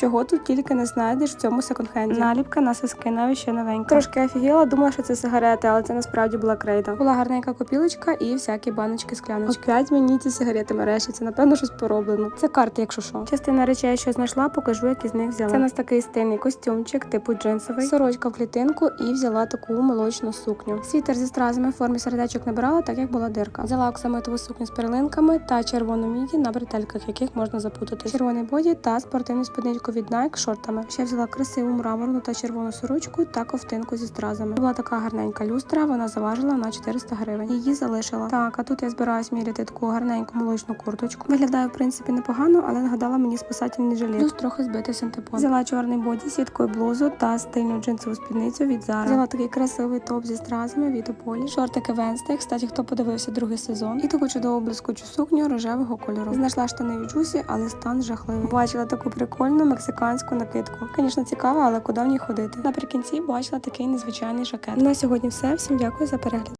Чого тут тільки не знайдеш в цьому секонд-хенді. Наліпка на соски навіть ще новенька. Трошки офігіла, думала, що це сигарети, але це насправді була крейда. Була гарненька копілочка і всякі баночки скляночки. Опять мені ці сигарети мережі. Це напевно щось пороблено. Це карти, якщо що. Частина речей, що знайшла, покажу, які з них взяла. Це у нас такий стильний костюмчик, типу джинсовий, сорочка в клітинку і взяла таку молочну сукню. Світер зі стразами в формі сердечок не брала, так як була дирка. Взяла оксамитову сукню з перлинками та червону міді на бретельках, яких можна запутати. Червоний боді та спортивну спідничку від Nike шортами. Ще взяла красиву мраморну та червону сорочку та ковтинку зі стразами. Була така гарненька люстра, вона заважила на 400 гривень. Її залишила. Так, а тут я збираюсь міряти таку гарненьку молочну курточку. Виглядає в принципі непогано, але нагадала мені спасательний жилет. Плюс трохи збитий синтепон. Взяла чорний боді, сіткою блузу та стильну джинсову спідницю від Zara. Взяла такий красивий топ зі стразами від Ополі. Шортики Венсте. Кстати, хто подивився другий сезон. І таку чудову блискучу сукню рожевого кольору. Знайшла штани від Джусі, але стан жахливий. Бачила таку прикольну мексиканську накидку. Звісно, цікаво, але куди в ній ходити. Наприкінці бачила такий незвичайний жакет. На сьогодні все. Всім дякую за перегляд.